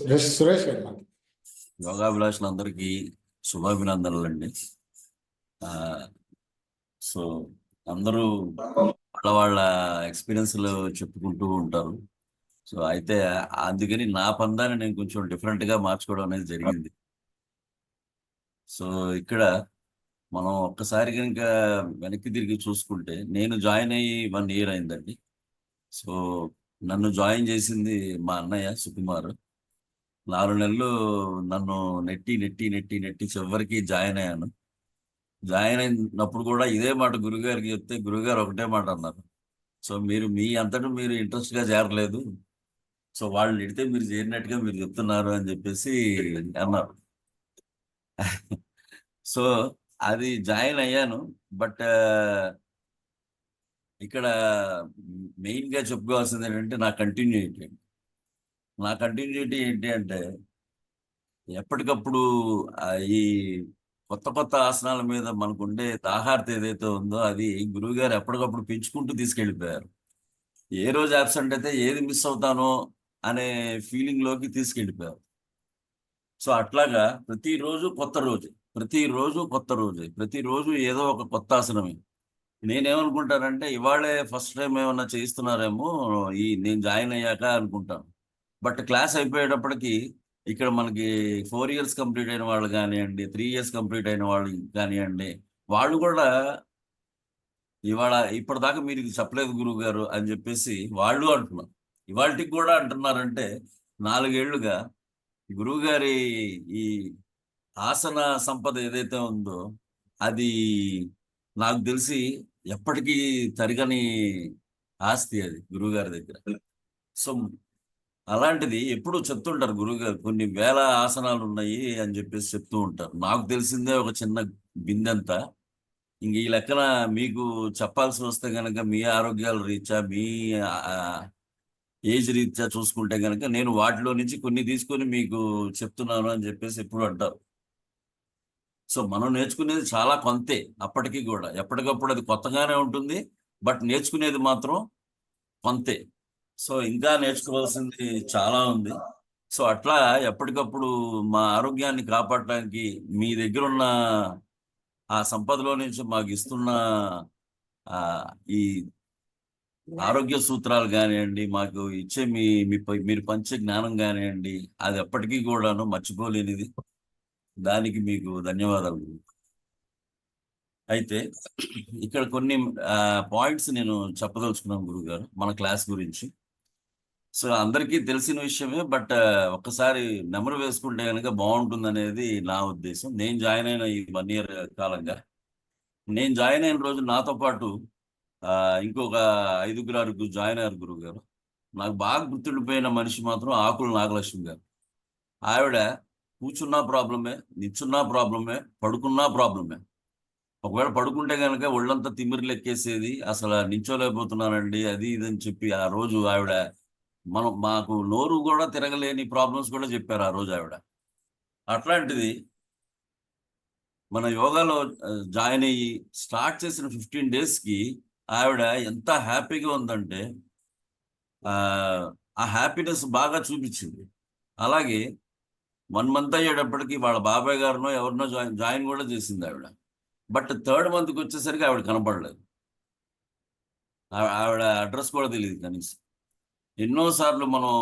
సురేష్ సురేష్ గారు యోగాభిలాషులందరికీ శుభాభినందనలు అండి సో అందరూ వాళ్ళ వాళ్ళ ఎక్స్పీరియన్స్లు చెప్పుకుంటూ ఉంటారు. సో అయితే అందుకని నా పందాన్ని నేను కొంచెం డిఫరెంట్గా గా మార్చుకోవడం అనేది జరిగింది. సో ఇక్కడ మనం ఒక్కసారి కనుక వెనక్కి తిరిగి చూసుకుంటే నేను జాయిన్ అయ్యి వన్ ఇయర్ అయిందండి. సో నన్ను జాయిన్ చేసింది మా అన్నయ్య సుకుమార్. నాలుగు నెలలు నన్ను నెట్టి నెట్టి నెట్టి నెట్టి చివరికి జాయిన్ అయ్యాను. జాయిన్ అయినప్పుడు కూడా ఇదే మాట గురుగారికి చెప్తే గురుగారు ఒకటే మాట అన్నారు. సో మీరు మీ అంతటా మీరు ఇంట్రెస్ట్గా చేరలేదు. సో వాళ్ళు నెడితే మీరు చేరినట్టుగా మీరు చెప్తున్నారు అని చెప్పేసి అన్నారు. సో అది జాయిన్ అయ్యాను. బట్ ఇక్కడ మెయిన్గా చెప్పుకోవాల్సింది ఏంటంటే నా కంటిన్యూటీ నా కంటిన్యూటీ ఏంటి అంటే ఎప్పటికప్పుడు ఈ కొత్త కొత్త ఆసనాల మీద మనకు ఉండే దాహార్త ఏదైతే ఉందో అది గురువు గారు ఎప్పటికప్పుడు పెంచుకుంటూ తీసుకెళ్ళిపోయారు. ఏ రోజు యాబ్సెంట్ అయితే ఏది మిస్ అవుతానో అనే ఫీలింగ్లోకి తీసుకెళ్ళిపోయారు. సో అట్లాగా ప్రతిరోజు కొత్త రోజు ప్రతిరోజు కొత్త రోజు ప్రతిరోజు ఏదో ఒక కొత్త ఆసనమే. నేనేమనుకుంటానంటే ఇవాళే ఫస్ట్ టైం ఏమన్నా చేయిస్తున్నారేమో ఈ నేను జాయిన్ అయ్యాక అనుకుంటాను. బట్ క్లాస్ అయిపోయేటప్పటికి ఇక్కడ మనకి ఫోర్ ఇయర్స్ కంప్లీట్ అయిన వాళ్ళు కానివ్వండి త్రీ ఇయర్స్ కంప్లీట్ అయిన వాళ్ళు కానివ్వండి వాళ్ళు కూడా ఇవాళ ఇప్పటిదాకా మీరు ఇది చెప్పలేదు గురువు గారు అని చెప్పేసి వాళ్ళు అంటున్నారు. ఇవాళకి కూడా అంటున్నారంటే నాలుగేళ్ళుగా గురువు గారి ఈ ఆసన సంపద ఏదైతే ఉందో అది నాకు తెలిసి ఎప్పటికీ తరగని ఆస్తి అది గురువు గారి దగ్గర. సో అలాంటిది ఎప్పుడు చెప్తుంటారు గురువుగారు కొన్ని వేల ఆసనాలు ఉన్నాయి అని చెప్పేసి చెప్తూ ఉంటారు. నాకు తెలిసిందే ఒక చిన్న బిందెంత. ఇంక ఈ లెక్కన మీకు చెప్పాల్సి వస్తే కనుక మీ ఆరోగ్యాల రీత్యా మీ ఏజ్ రీత్యా చూసుకుంటే కనుక నేను వాటిలో నుంచి కొన్ని తీసుకొని మీకు చెప్తున్నాను అని చెప్పేసి ఎప్పుడు అంటారు. సో మనం నేర్చుకునేది చాలా కొంతే అప్పటికి కూడా. ఎప్పటికప్పుడు అది కొత్తగానే ఉంటుంది బట్ నేర్చుకునేది మాత్రం కొంతే. సో ఇంకా నేర్చుకోవాల్సింది చాలా ఉంది. సో అట్లా ఎప్పటికప్పుడు మా ఆరోగ్యాన్ని కాపాడటానికి మీ దగ్గర ఉన్న ఆ సంపదలో నుంచి మాకు ఇస్తున్న ఆ ఈ ఆరోగ్య సూత్రాలు కానివ్వండి మాకు ఇచ్చే మీ మీ మీరు పంచే జ్ఞానం కానివ్వండి అది ఎప్పటికీ కూడాను మర్చిపోలేనిది. దానికి మీకు ధన్యవాదాలు. అయితే ఇక్కడ కొన్ని పాయింట్స్ నేను చెప్పదలుచుకున్నాను గురుగారు మన క్లాస్ గురించి. సో అందరికీ తెలిసిన విషయమే బట్ ఒక్కసారి నెమరు వేసుకుంటే కనుక బాగుంటుంది అనేది నా ఉద్దేశం. నేను జాయిన్ అయిన ఈ వన్ ఇయర్ కాలంగా నేను జాయిన్ అయిన రోజు నాతో పాటు ఆ, ఇంకొక ఐదుగురు ఆరుగురు జాయిన్ అయ్యారు గురువు గారు నాకు బాగా గుర్తుండిపోయిన మనిషి మాత్రం ఆకుల నాగలక్ష్మి గారు. ఆవిడ కూర్చున్నా ప్రాబ్లమే నిచ్చున్నా ప్రాబ్లమే పడుకున్నా ప్రాబ్లమే. ఒకవేళ పడుకుంటే కనుక ఒళ్ళంతా తిమ్మిరి లెక్కేసేది అసలు నించోలేకపోతున్నానండి అది ఇది అని చెప్పి ఆ రోజు ఆవిడ మనం మాకు నోరు కూడా తిరగలేని ప్రాబ్లమ్స్ కూడా చెప్పారు ఆ రోజు ఆవిడ. అట్లాంటిది మన యోగాలో జాయిన్ అయ్యి స్టార్ట్ చేసిన ఫిఫ్టీన్కి ఆవిడ ఎంత హ్యాపీగా ఉందంటే ఆ హ్యాపీనెస్ బాగా చూపించింది. అలాగే వన్ మంత్ అయ్యేటప్పటికి వాళ్ళ బాబాయ్ గారినో ఎవరినో జాయిన్ జాయిన్ కూడా చేసింది ఆవిడ. బట్ థర్డ్ మంత్కి వచ్చేసరికి ఆవిడ కనపడలేదు. ఆవిడ అడ్రస్ కూడా తెలియదు కనీసం. ఎన్నోసార్లు మనం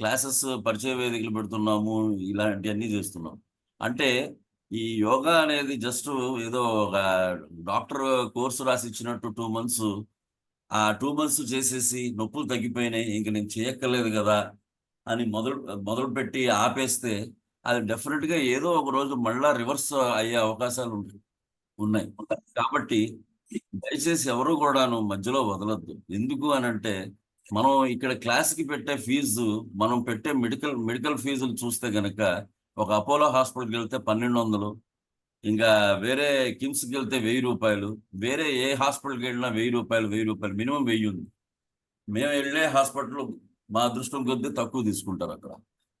క్లాసెస్ పరిచయ వేదికలు పెడుతున్నాము ఇలాంటివన్నీ చేస్తున్నాం. అంటే ఈ యోగా అనేది జస్ట్ ఏదో ఒక డాక్టర్ కోర్సు రాసి ఇచ్చినట్టు టూ మంత్స్ ఆ టూ మంత్స్ చేసేసి నొప్పులు తగ్గిపోయినాయి ఇంక నేను చేయక్కర్లేదు కదా అని మొదలు మొదలు పెట్టి ఆపేస్తే అది డెఫినెట్గా ఏదో ఒక రోజు మళ్ళా రివర్స్ అయ్యే అవకాశాలు ఉన్నాయి. కాబట్టి దయచేసి ఎవరు కూడాను మధ్యలో వదలద్దు. ఎందుకు అని అంటే మనం ఇక్కడ క్లాస్కి పెట్టే ఫీజు మనం పెట్టే మెడికల్ మెడికల్ ఫీజులు చూస్తే గనక ఒక అపోలో హాస్పిటల్కి వెళ్తే పన్నెండు వందలు ఇంకా వేరే కిమ్స్కి వెళ్తే వెయ్యి రూపాయలు వేరే ఏ హాస్పిటల్కి వెళ్ళినా వెయ్యి రూపాయలు వెయ్యి రూపాయలు మినిమం వెయ్యి ఉంది. మేము వెళ్ళే హాస్పిటల్ మా అదృష్టం కొద్దీ తక్కువ తీసుకుంటారు అక్కడ.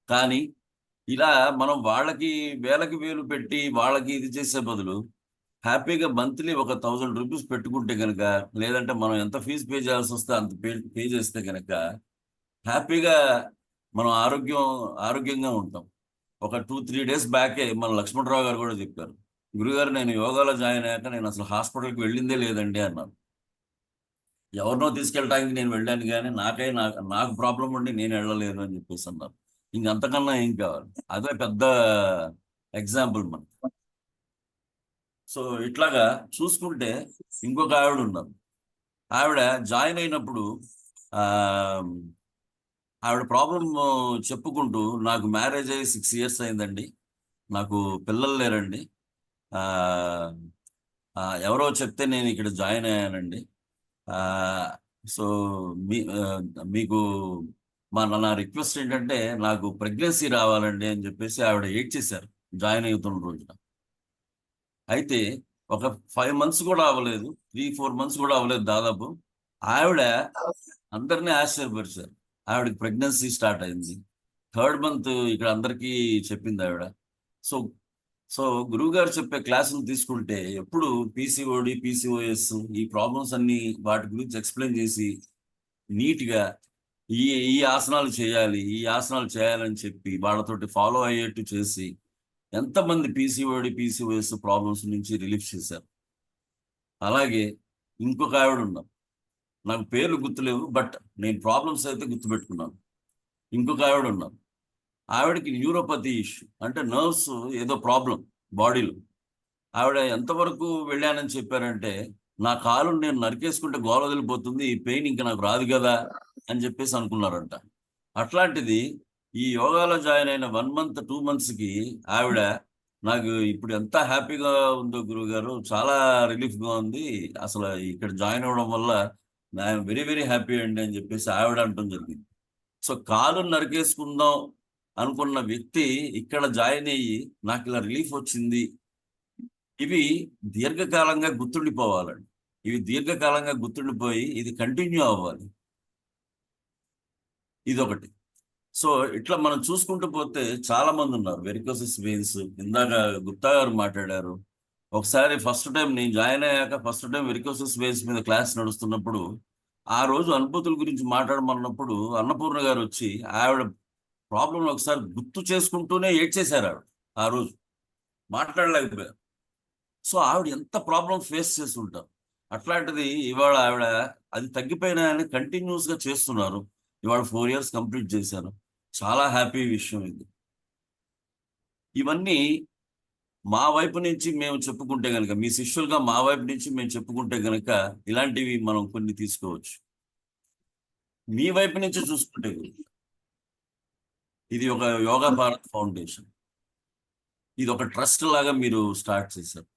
కానీ ఇలా మనం వాళ్ళకి వేలకి వేలు పెట్టి వాళ్ళకి ఇది చేసే బదులు హ్యాపీగా మంత్లీ ఒక థౌజండ్ రూపీస్ పెట్టుకుంటే కనుక లేదంటే మనం ఎంత ఫీజు పే చేయాల్సి వస్తే అంత పే పే చేస్తే కనుక హ్యాపీగా మనం ఆరోగ్యం ఆరోగ్యంగా ఉంటాం. ఒక టూ త్రీ డేస్ బ్యాకే మన లక్ష్మణరావు గారు కూడా చెప్పారు. గురుగారు నేను యోగాలో జాయిన్ అయ్యాక నేను అసలు హాస్పిటల్కి వెళ్ళిందే లేదండి అన్నారు. ఎవరినో తీసుకెళ్ళడానికి నేను వెళ్ళాను కానీ నాకై నాకు నాకు ప్రాబ్లం ఉండి నేను వెళ్ళలేను అని చెప్పేసి అన్నారు. ఇంకంతకన్నా ఏం కావాలి? అదే పెద్ద ఎగ్జాంపుల్ మనకి. సో ఇట్లాగా చూసుకుంటే ఇంకొక ఆవిడ ఉన్నారు ఆవిడ జాయిన్ అయినప్పుడు ఆవిడ ప్రాబ్లం చెప్పుకుంటూ నాకు మ్యారేజ్ అయ్యి సిక్స్ ఇయర్స్ అయిందండి. నాకు పిల్లలు లేరండి. ఎవరో చెప్తే నేను ఇక్కడ జాయిన్ అయ్యానండి. సో మీ మీకు మా నా రిక్వెస్ట్ ఏంటంటే నాకు ప్రెగ్నెన్సీ రావాలండి అని చెప్పేసి ఆవిడ ఏడ్ చేశారు జాయిన్ అవుతున్న రోజున. అయితే ఒక ఫైవ్ మంత్స్ కూడా అవ్వలేదు త్రీ ఫోర్ మంత్స్ కూడా అవ్వలేదు దాదాపు. ఆవిడ అందరినీ ఆశ్చర్యపరిచారు. ఆవిడకి ప్రెగ్నెన్సీ స్టార్ట్ అయింది. థర్డ్ మంత్ ఇక్కడ అందరికీ చెప్పింది ఆవిడ. సో సో గురువు గారు చెప్పే క్లాసులు తీసుకుంటే ఎప్పుడు పీసీఓడి పీసీఓఎస్ ఈ ప్రాబ్లమ్స్ అన్ని వాటి గురించి ఎక్స్ప్లెయిన్ చేసి నీట్గా ఈ ఈ ఆసనాలు చేయాలి ఈ ఆసనాలు చేయాలని చెప్పి వాళ్ళతోటి ఫాలో అయ్యేట్టు చేసి ఎంతమంది పీసీఓడి పీసీఓఎస్ ప్రాబ్లమ్స్ నుంచి రిలీఫ్ చేశారు? అలాగే ఇంకొక ఆవిడ ఉన్నాం. నాకు పేర్లు గుర్తులేవు బట్ నేను ప్రాబ్లమ్స్ అయితే గుర్తుపెట్టుకున్నాను. ఇంకొక ఆవిడ ఉన్నాం. ఆవిడకి న్యూరోపతి ఇష్యూ అంటే నర్వ్స్ ఏదో ప్రాబ్లం బాడీలో ఆవిడ ఎంతవరకు వెళ్ళానని చెప్పారంటే నా కాలు నేను నరికేసుకుంటే గోల వదిలిపోతుంది ఈ పెయిన్ ఇంకా నాకు రాదు కదా అని చెప్పేసి అనుకున్నారంట. అట్లాంటిది ఈ యోగాలో జాయిన్ అయిన వన్ మంత్ టూ మంత్స్కి ఆవిడ నాకు ఇప్పుడు ఎంత హ్యాపీగా ఉందో గురువు గారు చాలా రిలీఫ్గా ఉంది. అసలు ఇక్కడ జాయిన్ అవ్వడం వల్ల ఐఎమ్ వెరీ వెరీ హ్యాపీ అండి అని చెప్పేసి ఆవిడ అంటం జరిగింది. సో కాలు నరికేసుకుందాం అనుకున్న వ్యక్తి ఇక్కడ జాయిన్ అయ్యి నాకు ఇలా రిలీఫ్ వచ్చింది. ఇవి దీర్ఘకాలంగా గుర్తుండిపోవాలండి. ఇవి దీర్ఘకాలంగా గుర్తుండిపోయి ఇది కంటిన్యూ అవ్వాలి. ఇది ఒకటి సో ఇట్లా మనం చూసుకుంటూ పోతే చాలా మంది ఉన్నారు. వెరికోసిస్ వెయిన్స్ ఇందాక గుప్తా గారు మాట్లాడారు. ఒకసారి ఫస్ట్ టైం నేను జాయిన్ అయ్యాక ఫస్ట్ టైం వెరికోసిస్ వెయిన్స్ మీద క్లాస్ నడుస్తున్నప్పుడు ఆ రోజు అనుభూతుల గురించి మాట్లాడమన్నప్పుడు అన్నపూర్ణ గారు వచ్చి ఆవిడ ప్రాబ్లం ఒకసారి గుర్తు చేసుకుంటూనే ఏడ్చేశారు ఆవిడ ఆ రోజు. మాట్లాడలేకపోయారు. సో ఆవిడ ఎంత ప్రాబ్లం ఫేస్ చేస్తుంటారు. అట్లాంటిది ఇవాళ ఆవిడ అది తగ్గిపోయినా అని కంటిన్యూస్గా చేస్తున్నారు. ఇవాళ ఫోర్ ఇయర్స్ కంప్లీట్ చేశాను. చాలా హ్యాపీ విషయం ఇది. ఇవన్నీ మా వైపు నుంచి మేము చెప్పుకుంటే గనక మీ శిష్యులుగా మా వైపు నుంచి మేము చెప్పుకుంటే గనక ఇలాంటివి మనం కొన్ని తీసుకోవచ్చు. మీ వైపు నుంచి చూసుకుంటే ఇది ఒక యోగా భారత్ ఫౌండేషన్. ఇది ఒక ట్రస్ట్ లాగా మీరు స్టార్ట్ చేశారు.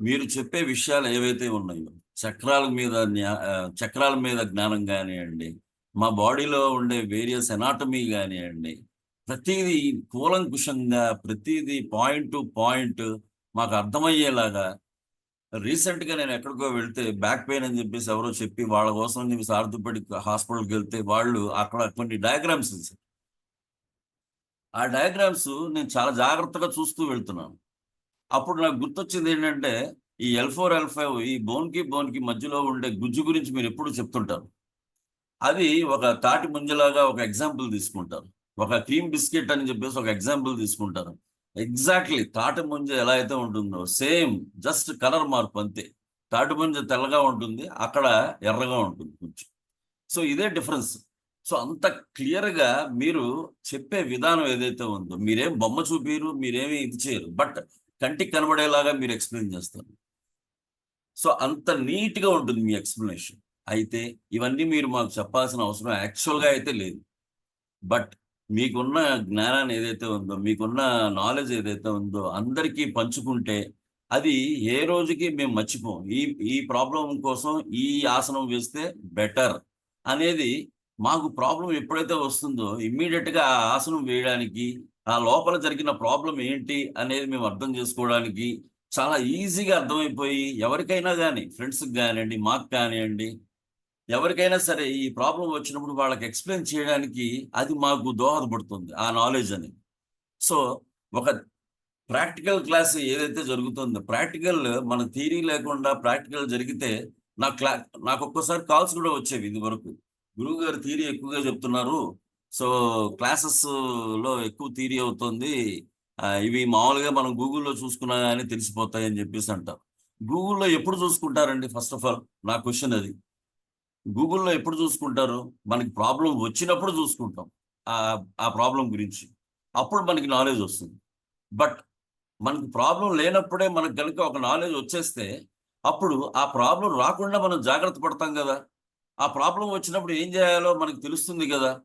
మీరు చెప్పే విషయాలు ఏవైతే ఉన్నాయో చక్రాల మీద చక్రాల మీద జ్ఞానం కానివ్వండి మా బాడీలో ఉండే వేరియస్ ఎనాటమీ కానివ్వండి ప్రతిదీ కూలంకుషంగా ప్రతిదీ పాయింట్ టు పాయింట్ మాకు అర్థమయ్యేలాగా రీసెంట్గా నేను ఎక్కడికో వెళ్తే బ్యాక్ పెయిన్ అని చెప్పేసి ఎవరో చెప్పి వాళ్ళ కోసం అని చెప్పేసి ఆర్థోపెడిక్ హాస్పిటల్కి వెళ్తే వాళ్ళు అక్కడ కొన్ని డయాగ్రామ్స్ ఇచ్చారు ఆ డయాగ్రామ్స్ నేను చాలా జాగ్రత్తగా చూస్తూ వెళ్తున్నాను. అప్పుడు నాకు గుర్తొచ్చింది ఏంటంటే ఈ ఎల్ ఫోర్ ఎల్ ఫైవ్ ఈ బోన్కి బోన్కి మధ్యలో ఉండే గుజ్జు గురించి మీరు ఎప్పుడు చెప్తుంటారు. అది ఒక తాటి ముంజలాగా ఒక ఎగ్జాంపుల్ తీసుకుంటారు. ఒక క్రీమ్ బిస్కెట్ అని చెప్పేసి ఒక ఎగ్జాంపుల్ తీసుకుంటారు. ఎగ్జాక్ట్లీ తాటి ముంజ ఎలా అయితే ఉంటుందో సేమ్ జస్ట్ కలర్ మార్పు అంతే. తాటి ముంజ తెల్లగా ఉంటుంది అక్కడ ఎర్రగా ఉంటుంది కొంచెం. సో ఇదే డిఫరెన్స్. సో అంత క్లియర్గా మీరు చెప్పే విధానం ఏదైతే ఉందో మీరేం బొమ్మ చూపిరు మీరేమి ఇది చేయరు బట్ కంటికి కనబడేలాగా మీరు ఎక్స్ప్లెయిన్ చేస్తారు. సో అంత నీట్గా ఉంటుంది మీ ఎక్స్ప్లెనేషన్. అయితే ఇవన్నీ మీరు మాకు చెప్పాల్సిన అవసరం. యాక్చువల్గా అయితే లేదు. బట్ మీకున్న జ్ఞానాన్ని ఏదైతే ఉందో మీకున్న నాలెడ్జ్ ఏదైతే ఉందో అందరికీ పంచుకుంటే అది ఏ రోజుకి మేము మర్చిపోం. ఈ ఈ ప్రాబ్లం కోసం ఈ ఆసనం వేస్తే బెటర్ అనేది మాకు ప్రాబ్లం ఎప్పుడైతే వస్తుందో ఇమ్మీడియట్గా ఆ ఆసనం వేయడానికి ఆ లోపల జరిగిన ప్రాబ్లం ఏంటి అనేది మేము అర్థం చేసుకోవడానికి చాలా ఈజీగా అర్థమైపోయి ఎవరికైనా కానీ ఫ్రెండ్స్కి కానివ్వండి మాకు కానివ్వండి ఎవరికైనా సరే ఈ ప్రాబ్లం వచ్చినప్పుడు వాళ్ళకి ఎక్స్ప్లెయిన్ చేయడానికి అది మాకు దోహదపడుతుంది ఆ నాలెడ్జ్ అని. సో ఒక ప్రాక్టికల్ క్లాస్ ఏదైతే జరుగుతుందో ప్రాక్టికల్ మన థియరీ లేకుండా ప్రాక్టికల్ జరిగితే నా క్లా నాకు ఒక్కోసారి కాల్స్ కూడా వచ్చేవి ఇది వరకు. గురువు గారు థియరీ ఎక్కువగా చెప్తున్నారు సో క్లాసెస్లో ఎక్కువ థియరీ అవుతుంది ఇవి మామూలుగా మనం గూగుల్లో చూసుకున్నా కానీ తెలిసిపోతాయి అని చెప్పేసి అంటారు. గూగుల్లో ఎప్పుడు చూసుకుంటారండి? ఫస్ట్ ఆఫ్ ఆల్ నా క్వశ్చన్ అది. గూగుల్లో ఎప్పుడు చూసుకుంటారు? మనకి ప్రాబ్లం వచ్చినప్పుడు చూసుకుంటాం. ఆ ప్రాబ్లం గురించి. అప్పుడు మనకి నాలెడ్జ్ వస్తుంది. బట్ మనకి ప్రాబ్లం లేనప్పుడే మనకు కనుక ఒక నాలెడ్జ్ వచ్చేస్తే అప్పుడు ఆ ప్రాబ్లం రాకుండా మనం జాగ్రత్త పడతాం కదా. ఆ ప్రాబ్లం వచ్చినప్పుడు ఏం చేయాలో మనకు తెలుస్తుంది కదా.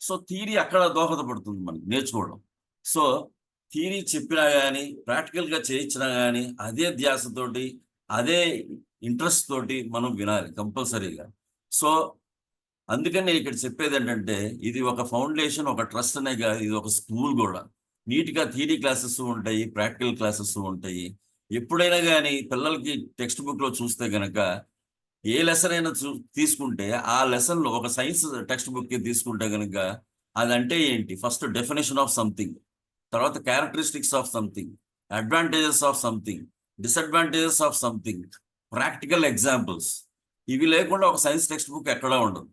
సో థీరీ అక్కడ దోహదపడుతుంది మనకి నేర్చుకోవడం. సో థీరీ చెప్పినా కానీ ప్రాక్టికల్గా చేయించినా కానీ అదే ధ్యాసతోటి అదే ఇంట్రెస్ట్ తోటి మనం వినాలి కంపల్సరీగా. సో అందుకని నేను ఇక్కడ చెప్పేది ఏంటంటే ఇది ఒక ఫౌండేషన్ ఒక ట్రస్ట్ అనే కాదు ఇది ఒక స్కూల్ కూడా. నీట్గా థియరీ క్లాసెస్ ఉంటాయి ప్రాక్టికల్ క్లాసెస్ ఉంటాయి. ఎప్పుడైనా కానీ పిల్లలకి టెక్స్ట్ బుక్లో చూస్తే కనుక ఏ లెసన్ అయినా చూ తీసుకుంటే ఆ లెసన్లో ఒక సైన్స్ టెక్స్ట్ బుక్ తీసుకుంటే కనుక అదంటే ఏంటి? First definition of something. తర్వాత characteristics of something. Advantages of something. Disadvantages of something. Practical examples. ఇవి లేకుండా ఒక సైన్స్ టెక్స్ట్ బుక్ ఎక్కడా ఉండదు.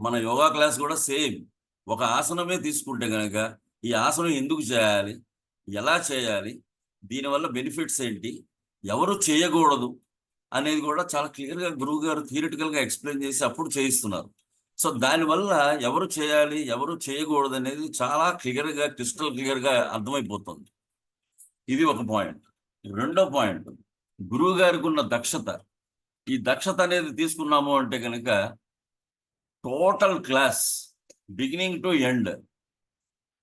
మన యోగా క్లాస్ కూడా సేమ్. ఒక ఆసనమే తీసుకుంటే కనుక ఈ ఆసనం ఎందుకు చేయాలి? ఎలా చేయాలి? దీనివల్ల బెనిఫిట్స్ ఏంటి? ఎవరు చేయకూడదు అనేది కూడా చాలా క్లియర్గా గురువు గారు థియరిటికల్గా ఎక్స్ప్లెయిన్ చేసి అప్పుడు చేయిస్తున్నారు. సో దానివల్ల ఎవరు చేయాలి? ఎవరు చేయకూడదు అనేది చాలా క్లియర్గా క్రిస్టల్ క్లియర్గా అర్థమైపోతుంది. ఇది ఒక పాయింట్. రెండో పాయింట్. గురువు గారికి ఉన్న దక్షత ఈ దక్షత అనేది తీసుకున్నాము అంటే కనుక total class beginning to end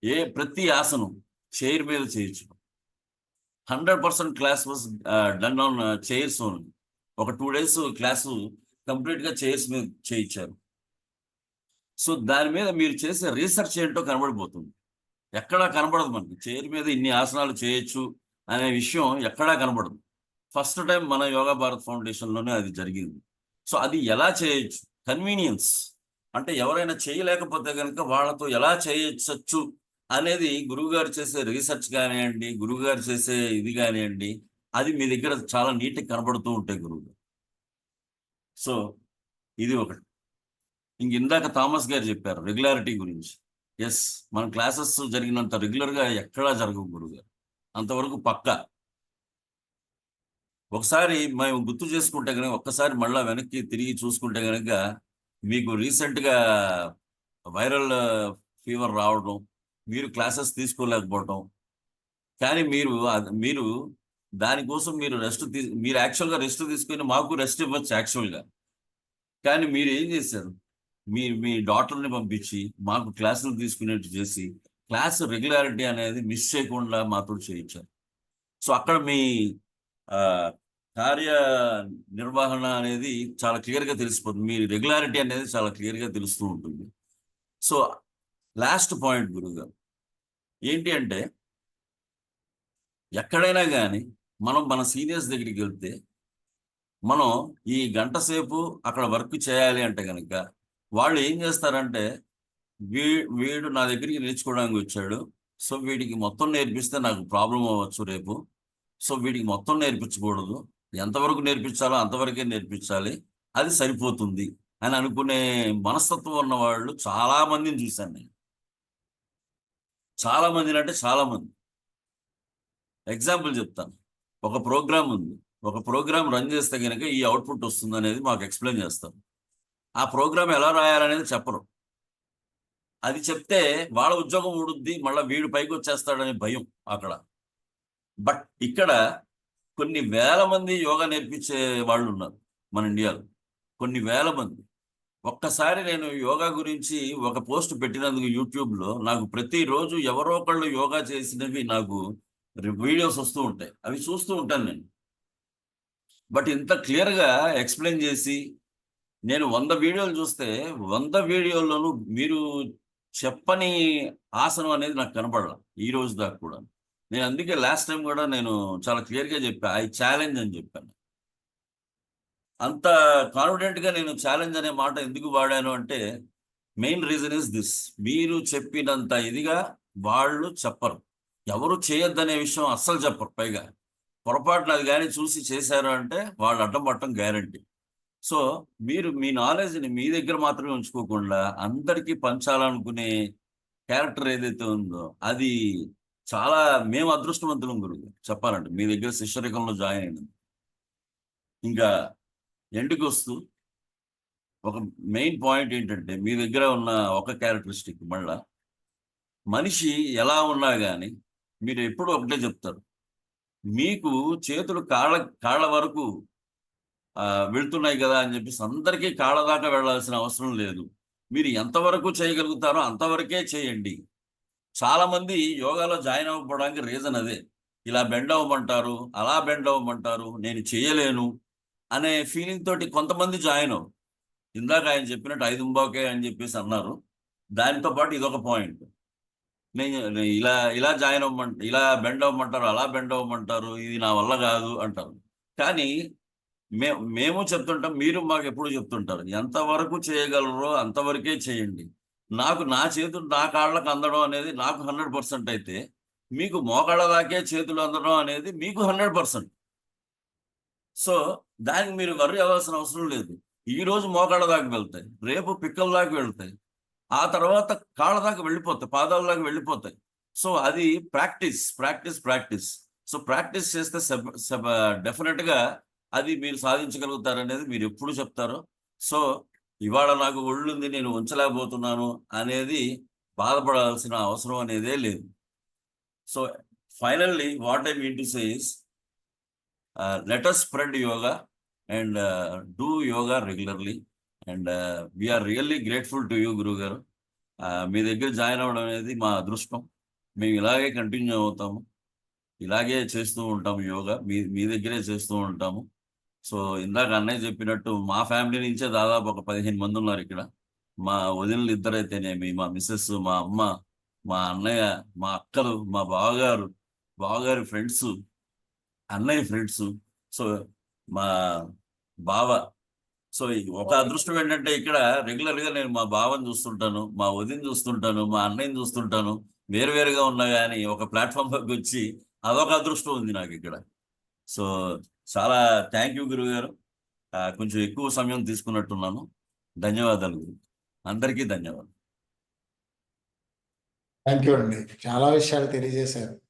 ఏ ప్రతి ఆసనం చైర్ మీద చేయొచ్చు hundred percent class was done on chairs only ఒక టూ డేస్ క్లాసు కంప్లీట్గా చైర్స్ మీద చేయించారు. సో దాని మీద మీరు చేసే రీసెర్చ్ ఏంటో కనబడిపోతుంది. ఎక్కడా కనబడదు మనకి. చైర్ మీద ఇన్ని ఆసనాలు చేయొచ్చు అనే విషయం ఎక్కడా కనబడదు. ఫస్ట్ టైం మన యోగా భారత్ ఫౌండేషన్లోనే అది జరిగింది. సో అది ఎలా చేయొచ్చు? కన్వీనియన్స్. అంటే ఎవరైనా చేయలేకపోతే కనుక వాళ్ళతో ఎలా చేయొచ్చు అనేది గురువుగారు చేసే రీసెర్చ్ కానివ్వండి గురువుగారు చేసే ఇది కానివ్వండి అది మీ దగ్గర చాలా నీట్గా కనబడుతూ ఉంటాయి గురువు సో ఇది ఒకటి. ఇంక ఇందాక థామస్ గారు చెప్పారు రెగ్యులారిటీ గురించి. ఎస్ మన క్లాసెస్ జరిగినంత రెగ్యులర్గా ఎక్కడా జరగవు గురువుగారు అంతవరకు పక్కా. ఒకసారి మేము గుర్తు చేసుకుంటే కనుక ఒక్కసారి మళ్ళీ వెనక్కి తిరిగి చూసుకుంటే కనుక మీకు రీసెంట్గా వైరల్ ఫీవర్ రావడం మీరు క్లాసెస్ తీసుకోలేకపోవడం కానీ మీరు మీరు దానికోసం మీరు రెస్ట్ తీ మీరు యాక్చువల్గా రెస్ట్ తీసుకుని మాకు రెస్ట్ ఇవ్వచ్చు యాక్చువల్గా కానీ మీరు ఏం చేశారు? మీ మీ డాక్టర్ని పంపించి మాకు క్లాసులు తీసుకునేట్టు చేసి క్లాస్ రెగ్యులారిటీ అనేది మిస్ చేయకుండా మాతో చేయించారు. సో అక్కడ మీ కార్య నిర్వహణ అనేది చాలా క్లియర్గా తెలిసిపోతుంది. మీ రెగ్యులారిటీ అనేది చాలా క్లియర్గా తెలుస్తూ ఉంటుంది. సో లాస్ట్ పాయింట్ గురుగారు. ఏంటి అంటే ఎక్కడైనా కానీ మనం మన సీనియర్స్ దగ్గరికి వెళ్తే మనం ఈ గంట సేపు అక్కడ వర్క్ చేయాలి అంటే కనుక వాళ్ళు ఏం చేస్తారంటే వీ వీడు నా దగ్గరికి నేర్చుకోవడానికి వచ్చాడు. సో వీడికి మొత్తం నేర్పిస్తే నాకు ప్రాబ్లం అవ్వచ్చు రేపు. సో వీడికి మొత్తం నేర్పించకూడదు. ఎంతవరకు నేర్పించాలో అంతవరకే నేర్పించాలి. అది సరిపోతుంది అని అనుకునే మనస్తత్వం ఉన్న వాళ్ళు చాలా మందిని చూశాను నేను. చాలా మందిని అంటే చాలా మంది. ఎగ్జాంపుల్ చెప్తాను. ఒక ప్రోగ్రామ్ ఉంది. ఒక ప్రోగ్రామ్ రన్ చేస్తే కనుక ఈ అవుట్పుట్ వస్తుంది అనేది మాకు ఎక్స్ప్లెయిన్ చేస్తారు. ఆ ప్రోగ్రామ్ ఎలా రాయాలనేది చెప్పరు. అది చెప్తే వాళ్ళ ఉద్యోగం ఊడుద్ది మళ్ళీ వీడు పైకి వచ్చేస్తాడనే భయం అక్కడ. బట్ ఇక్కడ కొన్ని వేల మంది యోగా నేర్పించే వాళ్ళు ఉన్నారు మన ఇండియాలో. కొన్ని వేల మంది. ఒక్కసారి నేను యోగా గురించి ఒక పోస్ట్ పెట్టినందుకు యూట్యూబ్లో నాకు ప్రతిరోజు ఎవరో ఒకళ్ళు యోగా చేసినవి నాకు వీడియోస్ వస్తూ ఉంటాయి. అవి చూస్తూ ఉంటాను నేను. బట్ ఇంత క్లియర్గా ఎక్స్ప్లెయిన్ చేసి నేను వంద వీడియోలు చూస్తే వంద వీడియోల్లోనూ మీరు చెప్పని ఆసనం అనేది నాకు కనపడాల. ఈ రోజు దాకా కూడా నేను అందుకే లాస్ట్ టైం కూడా నేను చాలా క్లియర్గా చెప్పా ఐ ఛాలెంజ్ అని చెప్పాను. అంత కాన్ఫిడెంట్గా నేను ఛాలెంజ్ అనే మాట ఎందుకు వాడాను అంటే మెయిన్ రీజన్ ఇస్ దిస్ మీరు చెప్పినంత ఇదిగా వాళ్ళు చెప్పరు. ఎవరు చేయొద్దనే విషయం అస్సలు చెప్పరు పైగా. పొరపాటున అది కానీ చూసి చేశారు అంటే వాళ్ళు అడ్డం పట్టడం గ్యారంటీ సో మీరు మీ నాలెడ్జ్ని మీ దగ్గర మాత్రమే ఉంచుకోకుండా అందరికీ పంచాలనుకునే క్యారెక్టర్ ఏదైతే ఉందో అది చాలా మేము అదృష్టవంతులం గురువు చెప్పాలంటే మీ దగ్గర శిష్యరికంలో జాయిన్ అయినది ఇంకా ఎండుకు వస్తూ ఒక మెయిన్ పాయింట్ ఏంటంటే మీ దగ్గర ఉన్న ఒక క్యారెక్టరిస్టిక్ మళ్ళా మనిషి ఎలా ఉన్నా కానీ మీరు ఎప్పుడు ఒకటే చెప్తారు. మీకు చేతులు కాళ్ళ కాళ్ళ వరకు వెళ్తున్నాయి కదా అని చెప్పేసి అందరికీ కాళ్ళ దాకా వెళ్ళాల్సిన అవసరం లేదు. మీరు ఎంతవరకు చేయగలుగుతారో అంతవరకే చేయండి. చాలా మంది యోగాలో జాయిన్ అవ్వడానికి రీజన్ అదే. ఇలా బెండ్ అవ్వమంటారు అలా బెండ్ అవ్వమంటారు నేను చేయలేను అనే ఫీలింగ్ తోటి కొంతమంది జాయిన్ అవ్వు ఇందాక ఆయన చెప్పినట్టు ఐదు ఇంబాకే అని చెప్పేసి అన్నారు. దానితో పాటు ఇదొక పాయింట్ నేను నేను ఇలా ఇలా జాయిన్ అవ్వమంట ఇలా బెండ్ అవ్వమంటారు అలా బెండ్ అవ్వమంటారు ఇది నా వల్ల కాదు అంటారు. కానీ మే మేము చెప్తుంటాం మీరు మాకు ఎప్పుడు చెప్తుంటారు ఎంతవరకు చేయగలరో అంతవరకే చేయండి. నాకు నా చేతులు నా కాళ్ళకు అందడం అనేది నాకు హండ్రెడ్ పర్సెంట్ అయితే మీకు మోకాళ్ళ దాకే చేతులు అందడం అనేది మీకు హండ్రెడ్ పర్సెంట్. సో దానికి మీరు వర్రి అవ్వాల్సిన అవసరం లేదు. ఈ రోజు మోకాళ్ళ దాకా వెళ్తాయి రేపు పిక్కల దాకా వెళ్తాయి ఆ తర్వాత కాళ్ళ దాకా వెళ్ళిపోతాయి పాదాల దాకా వెళ్ళిపోతాయి. సో అది practice practice practice. So practice చేస్తే డెఫినెట్గా అది మీరు సాధించగలుగుతారనేది మీరు ఎప్పుడు చెప్తారో. సో ఇవాళ నాకు ఒళ్ళుంది నేను ఉంచలేకపోతున్నాను అనేది బాధపడాల్సిన అవసరం అనేదే లేదు. So finally what I mean to say is let spread yoga and do yoga regularly and we're really grateful to you గురువు గారు. మీ దగ్గర జాయిన్ అవ్వడం అనేది మా అదృష్టం. మేము ఇలాగే కంటిన్యూ అవుతాము. ఇలాగే చేస్తూ ఉంటాము యోగా. మీ మీ దగ్గరే చేస్తూ ఉంటాము. సో ఇందాక అన్నయ్య చెప్పినట్టు మా ఫ్యామిలీ నుంచే దాదాపు ఒక పదిహేను మంది ఉన్నారు ఇక్కడ. మా వదినలు ఇద్దరైతేనేమి మా మిస్సెస్ మా అమ్మ మా అన్నయ్య మా అక్కలు మా బావగారు బావగారి ఫ్రెండ్స్ అన్నయ్య ఫ్రెండ్స్ సో మా బావ. సో ఒక అదృష్టం ఏంటంటే ఇక్కడ రెగ్యులర్గా నేను మా బావని చూస్తుంటాను మా వదిన చూస్తుంటాను మా అన్నయ్యని చూస్తుంటాను వేరువేరుగా ఉన్నా కానీ ఒక ప్లాట్ఫామ్ వచ్చి అదొక అదృష్టం ఉంది నాకు ఇక్కడ. సో చాలా థ్యాంక్ యూ గురువు గారు ఆ, కొంచెం ఎక్కువ సమయం తీసుకున్నట్టున్నాను. ధన్యవాదాలు గురు. అందరికీ ధన్యవాదాలు. థ్యాంక్ యూ అండి. చాలా విషయాలు తెలియజేశారు.